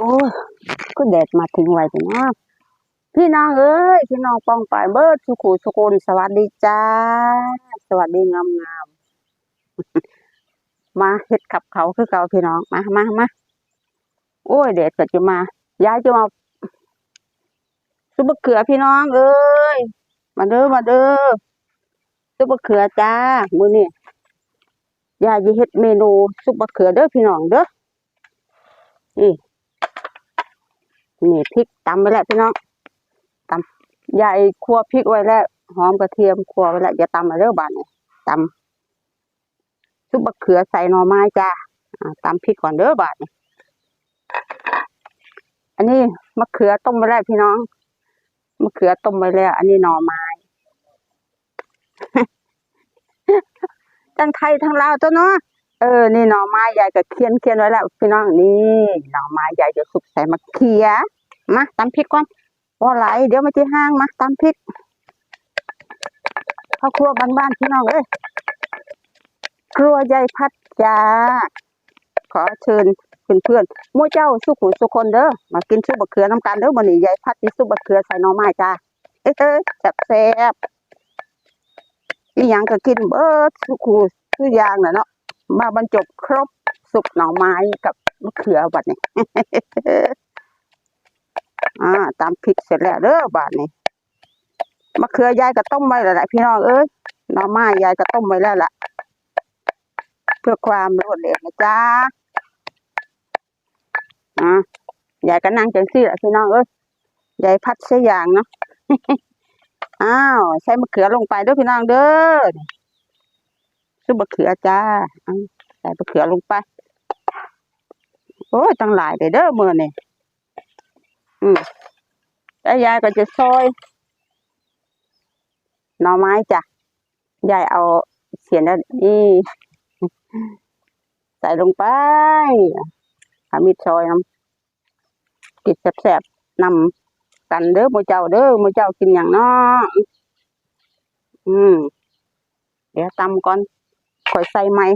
โอ้ยก็แดดมาทิ้งไว้พี่น้องพี่น้องเอ้ยพี่น้องป้องไปเบิร์ดสุขุสุคนสวัสดีจ้า สวัสดีงามงามมาเฮ็ดขับเขาคือเก่าพี่น้องมามามาโอ้ยแดดก็จะมาย้ายจะมาซุปมะเขือพี่น้อง เอ้ยมาเด้อมาเด้อซุปมะเขือจ้ามื้อนี้ยายจะเฮ็ดเมนูซุปมะเขือเด้อพี่น้องเด้อนี่ นี่พริกตำไว้แล้วพี่น้องตำยายคั่วพริกไว้แล้วหอมกระเทียมคั่วไว้แล้วอย่าตำมาเด้อบาดนี่ตำซุปมะเขือใส่หน่อไม้จ้าตำพริกก่อนเด้อบาดนี่อันนี้มะเขือต้มไว้แล้วพี่น้องมะเขือต้มไว้แล้ว อันนี้หน่อไม้ทั้งไทยทั้งลาวตัวเนาะ เออ นี่หน่อไม้ยายก็เคียนเคียนไว้แล้วพี่น้องนี่หน่อไม้ยายจะสุกใส่มะเขือมาตำพริกก่อนว่าไหลเดี๋ยวมาที่ห้างมาตำพริกพ่อครัวบ้านๆพี่น้องเอ้ยครัวยายพัดจ้าขอเชิญเพื่อนๆหมู่เจ้าสุขุสุคนเด้อมากินซุปบะเขือน้ำกันเด้อมื้อนี้ยายพัดนี่ซุปบะเขือใส่หน่อไม้จ้าเอ้ยเอ้ยแซ่บๆอีหยังก็กินเบิดสุขุทุยางน่ะเนาะ มาบรรจบครบสุกหน่อไม้กับมะเขือบัดนี้อ่าตามพริกเสร็จแล้วเด้อบาดนี้มะเขือยายก็ต้มไว้แล้วแหละพี่น้องเอ้ยหน่อไม้ยายก็ต้มไว้แล้วล่ะ เพื่อความรวดเร็วนะจ๊ะอ่ายายก็นั่งจังซี่แหละพี่น้องเอ้ยยายพัดเสียอย่างเนาะอ้าวใส่มะเขือลงไปเด้อพี่น้องเด้อ ซุปมะเขือจ้าใส่มะเขือลงไป โอ้ยตั้งหลายเด้อเด้อมื้อนี่อืมแล้วยายก็จะซอยหน่อไม้จ้ะยายเอาเสียนแล้วนี่ใส่ลงไปอามีดซอยน้ำกินแสบๆนำกันเด้อมูเจ้าเด้อมูเจ้ากินอย่างน้ออืม เดี๋ยวตำก่อน ค่อยใส่ใหม่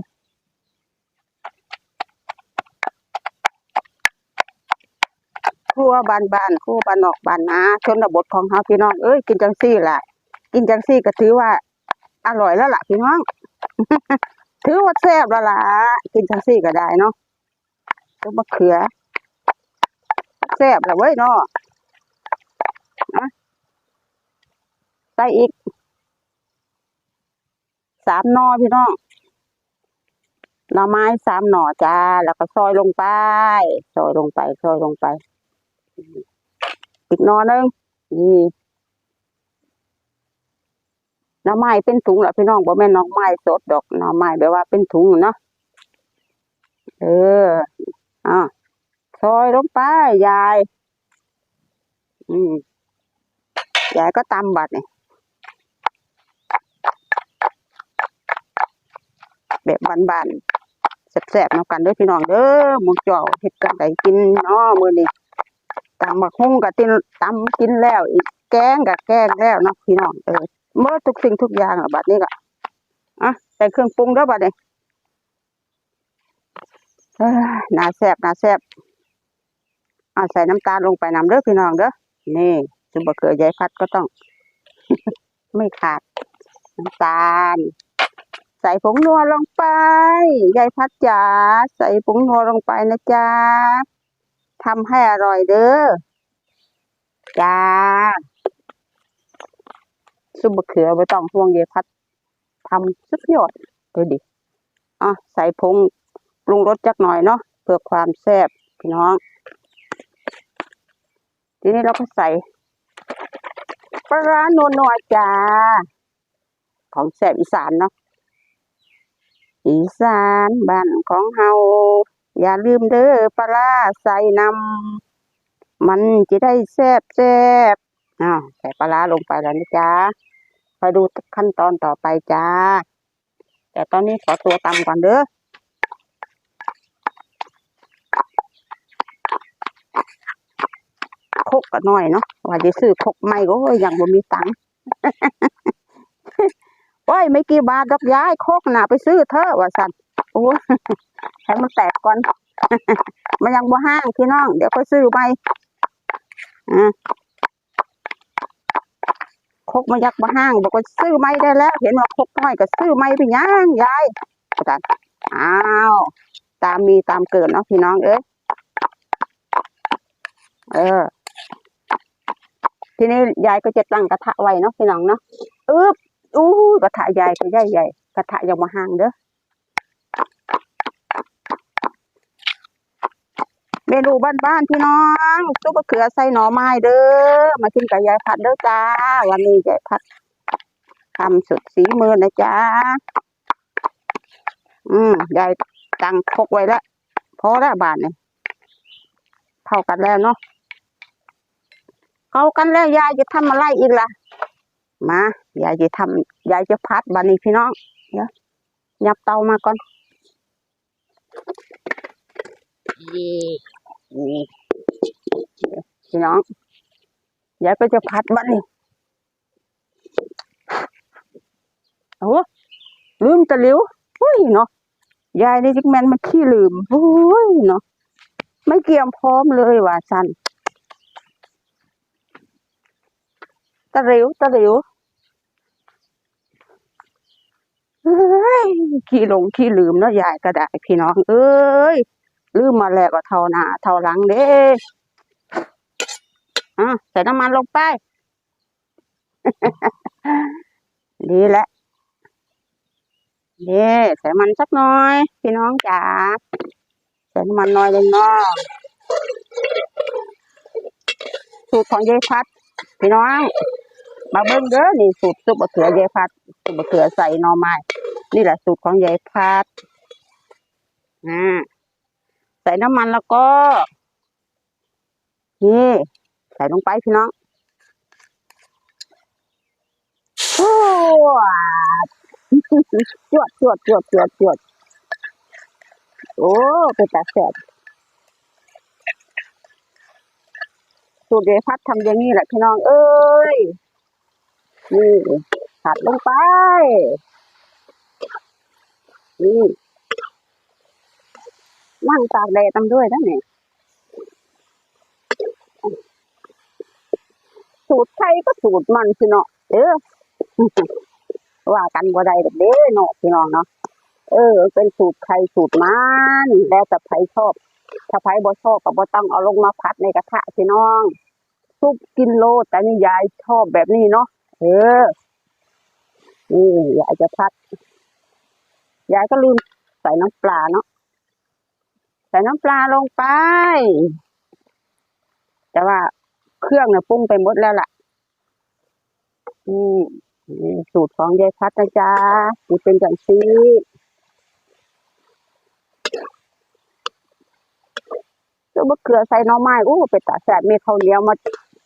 ครัวบานบานครัวบานนอกบานนาชนบทของเฮาพี่น้องเอ้ยกินจังซี่ล่ะ กินจังซี่ก็ถือว่า อร่อยแล้วล่ะพี่น้อง ถือว่าแซ่บแล้วล่ะกินจังซี่ก็ได้เนาะต้มะเขือแซ่บแล้วเว้ยเนาะอะใส่อีกสามนอพี่น้อง หน่อไม้สามหน่อจ้า แล้วก็ซอยลงไปซอยลงไปซอยลงไปอีกหนอหนึงนี่หน่อไม้เป็นถุงเหรอพี่น้องบ่แม่นหน่อไม้สดดอกหน่อไม้แบบว่าเป็นถุงเนาะเอออะซอยลงไปยาย อืมยายก็ตำบัดนี่แบบบานๆ ซ่บๆนำกันเด้อพี่น้องเด้อหมูเจ่อเฮ็ดกันได้กินเนาะมื้อนี้ตำบักหุ่งกับตินตำกินแล้ว อีกแกงกับแกงแล้วเนาะพี่น้องเออเมื่อทุกสิ่งทุกอย่างอะบัดนี้ก็อะใส่เครื่องปรุงเด้อบัดนี้เอ้ยน่าแซ่บน่าแซ่บอะใส่น้ำตาลลงไปนำเด้อพี่น้องเด้อนี่ซุบะเขือยายพัดก็ต้อง ไม่ขาดน้ำตาล ใส่ผงนัวลงไปยายพัดจ๋าใส่ผงนัวลงไปนะจ๊ะทำให้อร่อยเด้อจ้าซุปมะเขือไม่ต้องห่วงเดียพัดทำสุดยอดดูดิอะใส่ผงปรุงรสจักหน่อยเนาะเพื่อความแซ่บพี่น้อง ทีนี้เราก็ใส่ปลาร้านัวนัวๆจ้าของแซ่บอีสานเนาะ อีสานบ้านของเฮาอย่าลืมเด้อปลาใส่นำมันจะได้แซ่บแซ่บอ้าวใส่ปลาลงไปแล้วนะจ๊ะคอยดูขั้นตอนต่อไปจ้า แต่ตอนนี้ขอตัวตำก่อนเด้อคกก็น้อยเนาะว่าจะซื้อคกใหม่ก็ยังบ่มีตังค์ โอ้ยไม่กี่บาทดอกย้ายโคกน่ะไปซื้อเถอะว่าสันโอ้ให้มันแตกก่อน มันยังบ่ห้างพี่น้อง เดี๋ยวก็ซื้อไปอะคกมันยักบ่ห้างบอกว่าซื้อไม่ได้แล้ว เห็นว่าโคกน้อยก็ซื้อไม่ไปย่างยายอาจารย์อ้าวตามมีตามเกิดเนาะพี่น้องเอ้ยเออ ทีนี้ยายก็จะตั้งกระทะไว้เนาะพี่น้องเนาะอึ๊บ อู้กระทะใหญ่ก็ใหญ่ใหญ่กระทะยังบ่ห้างเด้อเมนูบ้านๆพี่น้องซุปมะเขือใส่หน่อไม้เด้อมากินกับยายพัดเด้อจ้า วันนี้ยายพัดทำสุดสีมือนะจ้าอืมยายตังพกไว้แล้วพอแล้วบาทนี่เท่ากันแล้วเนาะเข้ากันแล้วยายจะทำอะไรอีกล่ะ มายายจะทำยายจะพัดบานนี้พี่น้องเดี๋ยวยับเตามาก่อนนี่นี่พี่น้องยายก็จะพัดบานนี้โอ้ลืมตะหลิวเฮ้ยเนาะยายนี่จิกแมนมันขี้ลืมโอ้ยเนาะไม่เกี่ยมพร้อมเลยว่ะสันตะหลิวตะหลิว เอ้ย ขี้หลงขี้ลืมเนาะยายก็ได้พี่น้อง เอ้ย ลืมมาแล้วก็เท่าหน้าเท่าหลังเด้อะใส่น้ำมันลงไป ดีแหละเด้ใส่มันสักหน่อย พี่น้องจ๋าใส่น้ำมันน่อยเลยเนาะสูตรของยายพัด พี่น้อง มาเบิ่งเด้อนี่สูตรซุปมะเขือยายพัดซุปมะเขือใส่หน่อไม้ นี่แหละสูตรของยายพัดอ่าใส่น้ำมันแล้วก็นี่ใส่ลงไปพี่น้องโอ้จวดจวดจวดจวดจวดโอ้เป็นตาแสบสูตรยายพัดทำอย่างนี้แหละพี่น้องเอ้ยนี่ผัดลงไป นี่นั่งตากแดดทำด้วยนะเนี่ยสูตรไทยก็สูตรมันพี่เนาะเออว่ากันบ่ได้ดอกเด้เนาะพี่น้องเนาะเออ เป็นสูตรไทยสูตรมันแล้วแต่ใครชอบ ถ้าใครบ่ชอบก็บ่ต้องเอาลงมาผัดในกระทะพี่น้องซุปกินโลดแต่นี่ยายชอบแบบนี้เนาะเออนี่ยายจะพัด ยายก็ลืมใส่น้ำปลาเนาะใส่น้ำปลาลงไป แต่ว่าเครื่องเนี่ยปรุงไปหมดแล้วล่ะอืมนี่สูตรของยายพัดนะจ๊ะนี่เป็นอย่างซีก็มะเขือใส่น่อไม้โอ้เป็นตาแสบมีข้าวเหนียวมา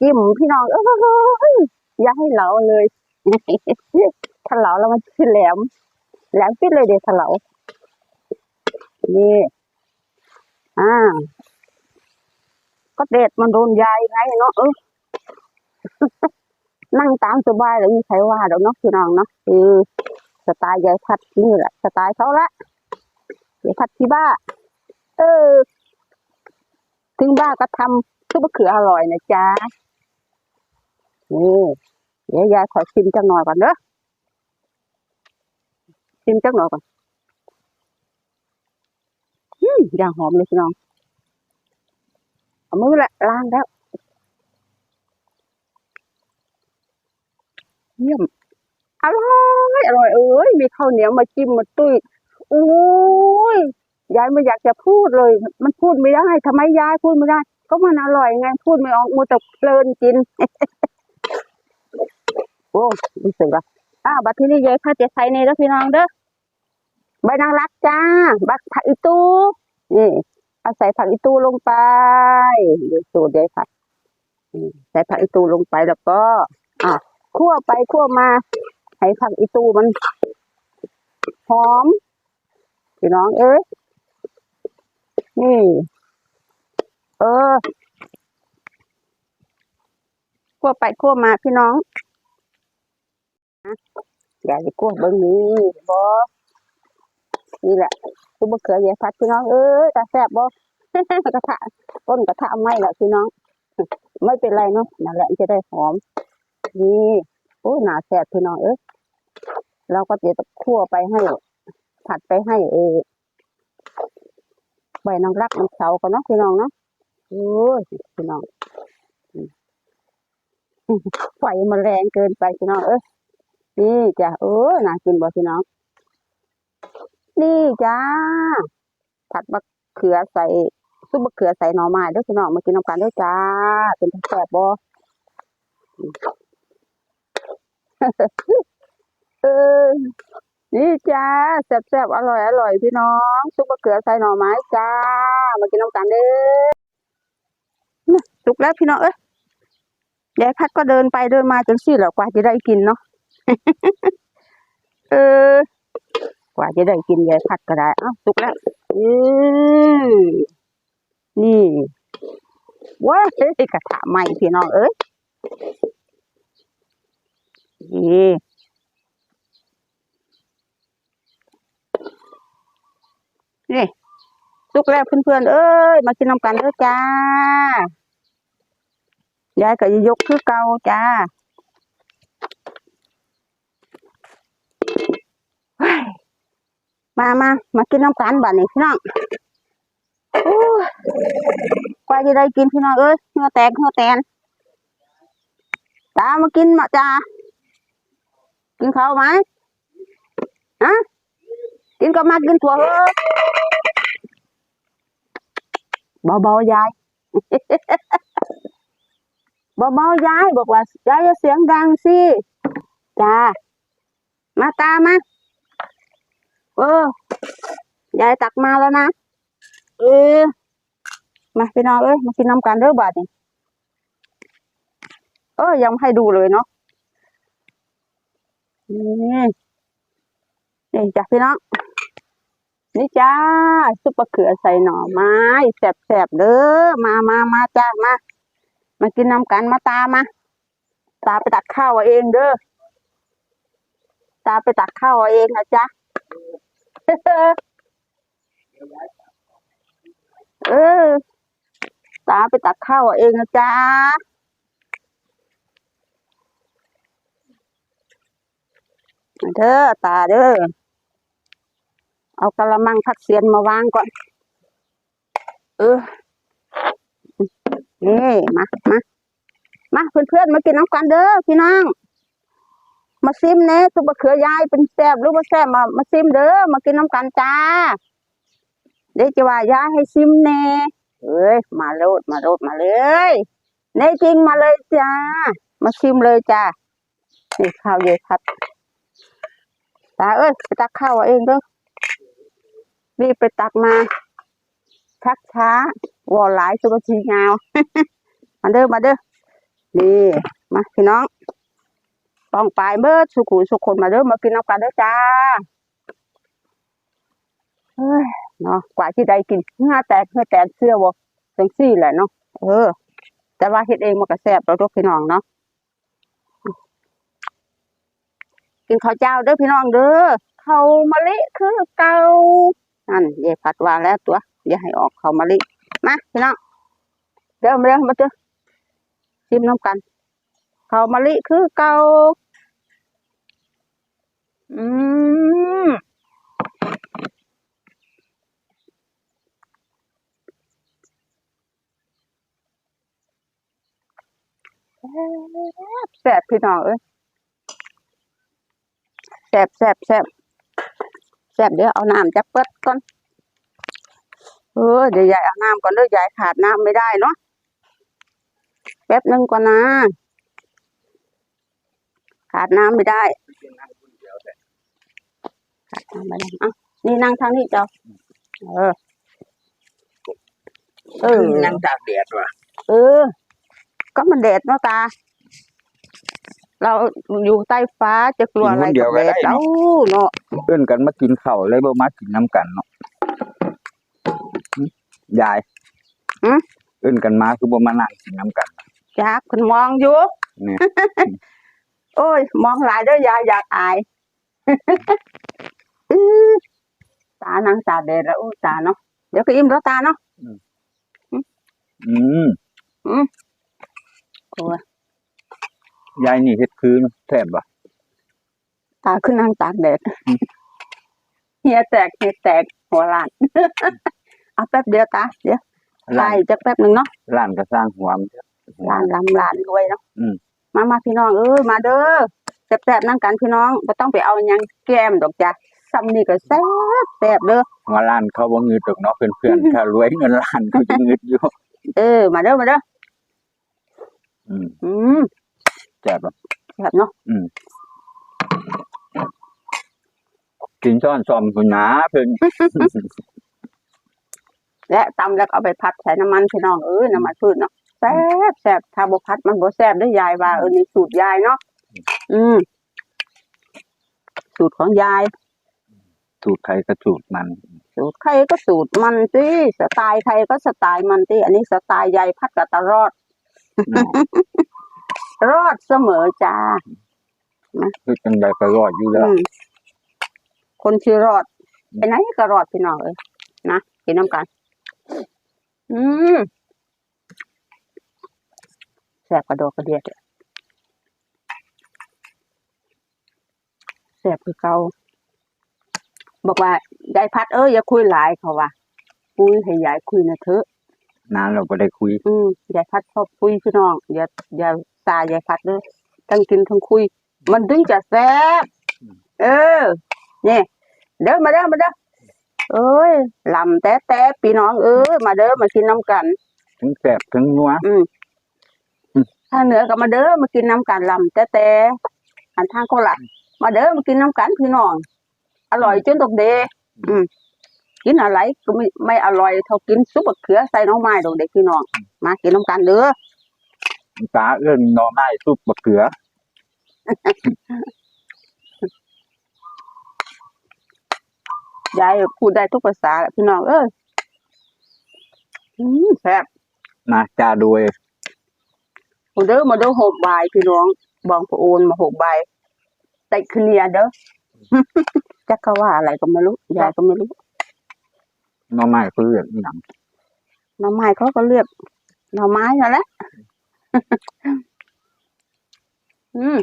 จิ้มพี่น้องเอ้ยอย่าให้เหลาเลยถ้าเหลาแล้วมันจะแหลม แหลมปิดเลยเด็กถ้าเหลานี่ อ่า ก็เด็ดมันโดนยายไงเนาะเออนั่งตามสบายแล้วมีใครว่าเดี๋ยวนาะพี่น้องเนาะคือสไตล์ยายพัดนี่แหละสไตล์เขาละยายพัดที่บ้า เออ ถึงบ้าก็ทำซุปมะเขืออร่อยนะจ๊ะนี่เดี๋ยวยายขอชิมจังหน่อยก่อนเด้อ ชิมจังหน่อยก่อนอืมอย่างหอมเลยพี่น้องเอามือละล้างแล้ว เยี่ยมอร่อยอร่อยเอ้ยมีข้าวเหนียวมาจิ้มมาตุ้ยโอ้ยยายไม่อยากจะพูดเลย มันพูดไม่ได้ทำไมยายพูดไม่ได้ ก็มันอร่อยไง พูดไม่ออกมูแต่เพลินกิน โอ้รู้สึกว่าอ้าวบัดที่นี่ยายข้าจะใส่ในแล้วพี่น้องเด้อ ใบนางรักจ้าบักผักอีตูนี่เอาใส่ผักอีตูลงไปเดี๋ยวสูตรยายผัดใส่ผักอีตูลงไปแล้วก็อะคั่วไปคั่วมาให้ผักอีตูมันหอมพี่น้องเอ้ยนี่ เออคั่วไปคั่วมาพี่น้องนะอย่าไปคั่วเบิ้งนี้บอ นี่แหละซุปมะเขือยายพัดพี่น้องเอ้ยตาแซ่บบ่กระทะต้นกระทะไหม้แหละพี่น้อง ไม่เป็นไรเนาะนั่นแหละจะได้หอม นี่โอ้หนาแซ่บพี่น้องเอ้ยเราก็จะคั่วไปให้ผัดไปให้เออใบนางรักมันเฉากันเนาะพี่น้องเนาะโอ้ยพี่น้องอืมไฟมันแรงเกินไปพี่น้องเอ้ยนี่จ้ะเออน่ากินบ่พี่น้อง นี่จ้าผัดมะเขือใส่ซุปมะเขือใส่หน่อไม้ด้วยพี่น้องมากินน้ำกันด้วยจ้า เป็นแซ่บบ่เออนี่จ้าแซ่บๆอร่อยอร่อยพี่น้องซุปมะเขือใส่หน่อไม้จ้า มากินน้ำกันเด้อสุกแล้วพี่น้องเอ้ยยายพัดก็เดินไปเดินมาจนสี่แล้วกว่าจะได้กินเนาะเออ กว่าจะได้กินยายพัดก็ได้เอ้าสุกแล้วอือนี่ว้ายกระทะใหม่พี่น้องเอ้ยนี่นี่สุกแล้วเพื่อนๆเอ้ย มากินน้ำกันเด้อจ้ายายก็จะยกคือเก่าจ้าเฮ้ย มามามากินน้ำกันบัดนี้พี่น้องโอ้ยกว่าจะได้กินพี่น้องเอ้ยเหงื่อแตกเหงื่อแตนจ้ามากินมาจ้ากินข้าวไหมฮะกินก็มากินถั่วเอ้ยเบาๆยายเบาๆยายบอกว่ายายอย่าเสียงดังสิจ้ามาตามมา เออยายตักมาแล้วนะ เออ มาพี่น้องเอ้ย มากินน้ำกันเด้อบาดนี่เออ ยังไม่ให้ดูเลยเนาะนี่นี่จ้ะพี่น้อง นี่จ้าซุปมะเขือใส่หน่อไม้แสบๆเด้อ มามามาจ้ามา มากินน้ำกันมาตามมาตาไปตักข้าวเอาเองเด้อ ตาไปตักข้าวเอาเองนะจ๊ะ เออ ตาไปตักข้าวเองนะจ๊ะเด้อตาเด้อ เอากระมังพักเสียนมาวางก่อน เออ นี่ มา มา มาเพื่อนๆ มากินน้ำกันเด้อพี่น้อง มาซิมเน่ซุปมะเขือยายเป็นแซ่บหรือว่าแซ่บมามาซิมเด้อมากินน้ำกันจ้าเดี๋ยวจะว่ายายให้ซิมเน่เอ้ยมาโลดมาโลดมาเลยในจริงมาเลยจ้ามาซิมเลยจ้านี่ข้าวเยอะครับตาเอ้ยไปตักข้าวเองเด้อรีบไปตักมาชักช้าวอหลายสุกชีงาวมาเด้อมาเด้อนี่มาพี่น้อง ป้องปลายเบิดสุขุสุขคนมาเด้อมากินน้ำกันเด้อจ้าเฮ้ยเนาะกว่าที่ได้กินเหงื่อแตกเหงื่อแตกเสื้อบ่จังซี่แหละเนาะเออ แต่ว่าเฮ็ดเองมันก็แซ่บแล้วทุกพี่น้องเนาะกินข้าวเจ้าเด้อพี่น้องเด้อข้าวมะลิคือเก่านั่นยายผัดวางแล้วตัวอย่าให้ออกเขามาลิมาพี่น้องเดี๋ยวมาเดี๋ยวมาเจอชิมน้ำกัน เขามาลิคือเก่าอืมแซ่บพี่น้องเอ้ยแซ่บแซ่บแซ่บแซ่บเดี๋ยวเอาน้ำจับเปิดก่อนเออเดี๋ยวยายเอาน้ำก่อนเด้อยายขาดน้ำไม่ได้เนาะแป๊บหนึงก่อนนะ ขาดน้ำไม่ได้ขาดน้ำไม่ได้เอ้านี่นั่งทางนี้เจ้า เออ เออนั่งตากแดดว่ะ เออ ก็มันแดดเนาะตา เราอยู่ใต้ฟ้าจะกลัวอะไรกับแดดเอ้าเนาะเอื้อนกันมากินข้าวเลยบ่มากินน้ำกันเนาะหึยายหือเอื้อนกันมาคือบ่มานั่งกินน้ำกันจักคุณมองอยู่เนี่ย โอ้ย มองหลายเด้อยายอยากอายอื้อตานางตาแดดแล้วอู้ตาเนาะเดี๋ยวก็อิ่มแล้วตาเนาะอืมโอ้ยยายนี่เฮ็ดคือแซ่บบ่ตาขึ้นนางตากแดดเฮียแตกเฮียแตกหัวล้านเอาแป๊บเดียวตาเดี๋ยวไล่ร้านจะแป๊บหนึ่งเนาะร้านก็สร้างหัวมันเถอะหัวล้านลำล้านรวยเนาะอืม มามาพี่น้องเอ้ยมาเด้อแซ่บๆนั่งกันพี่น้องไม่ต้องไปเอาหยังแก้มดอกจ้ะซ้ำนี่ก็แซ่บแซ่บเด้อหัวร้านเขาบ่งึดดอกเนาะเพื่อนๆถ้ารวยเงินล้านเขาจะงึดอยู่เออมาเด้อมาเด้ออืมอืมแซ่บบ่แซ่บเนาะกินซ้อนซ่อมพุ่นหนาเพิ่นและตำแล้วก็เอาไปพัดใส่น้ำมันพี่น้องเอ้ยน้ำมันพืชเนาะ แซ่บแซ่บถ้าบ่พัดมันบ่แซ่บเด้อยายว่าเออนี่สูตรยายเนาะอืม สูตรของยาย สูตรใครก็สูตรมัน สูตรใครก็สูตรมันสิสไตล์ใครก็สไตล์มันสิอันนี้สไตล์ยายพัดกับตารอดเนาะรอดเสมอจ้าคือจังไดก็รอดอยู่แล้วอืมคนชื่อรอดไปไหนก็รอดพี่น้องเอ้ยนะกินน้ำกัน อืม แสบกระโดดกระเดียดอะแสบคือเก่าบอกว่ายายพัดเอ้ยอย่าคุยหลายเขาว่าคุยให้ยายคุยนะเถอะนานเราก็ได้คุย อืมยายพัดชอบคุยพี่น้องอย่าอย่าตายายพัดเลยทั้งกินทั้งคุย มันถึงจะแซ่บเออเนี่ยเด้อมาเด้อมาเด้อเอ้ยลำแต่แต่พี่น้องเอ้ยมาเด้อมากินน้ำกัน ถึงแซ่บถึงนัว ทางเหนือก็มาเด้อมากินน้ำกันลำแต่แต่อันทางโคราชมาเด้อมากินน้ำกันพี่น้อง อร่อยจนตกเดอืมกินอะไรก็ไม่ไม่อร่อยเท่ากินซุปมะเขือใส่หน้องไม้ดอกเด็กพี่น้อง มากินน้ำกันเด้อตาเอิ้นหน่อไม้ซุปมะเขือยายพูดได้ทุกภาษาแหละพี่น้องเอ้ยอืมแซ่บมาจาโดย มาเด้อมาเด้อหกใบายพี่น้องบองพระโอนมาหกใบายแต่เคลียร์เด้อจักเขาว่าอะไรก็ไม่รู้ยายก็ไม่รู้หน่อไม้คืออย่างนี้หนังหน่อไม้เขาก็เรียกหน่อไม้นั่นแหละอืม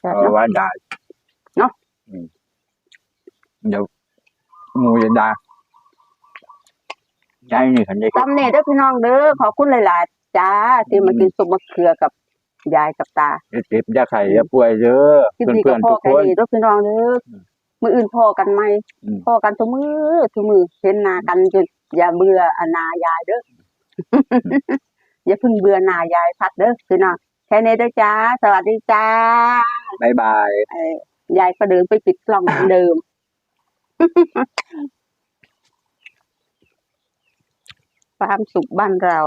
แซ่บเอาเนาะว่าได้เนาะอืมเดี๋ยวงูจะด่า ใจนี่คันได้ตำเนี่ยเด้อพี่น้องเด้อขอบคุณหลายๆจ้าที่มากินซุปมะเขือกับยายกับตาเจ็บอยาไข่อยาป่วยเด้อคลิปเพื่อนนี้เพื่ก็อนพอทุกกัคนนดีเด้อพี่น้องเด้ออมมืออื่นพอกันไหมอืมพอกันทุกมือทุกมือเห็นหน้ากันจนอย่าเบื่ออนายายเด้ออย่าเพิ่งเบื่อหนายายพัดเด้อพี่น้องแค่นี้เด้อจ้า สวัสดีจ้าบายบายเอ่อยายก็เดินไปปิดกล่องเหมือนเดิม ความสุขบ้านเรา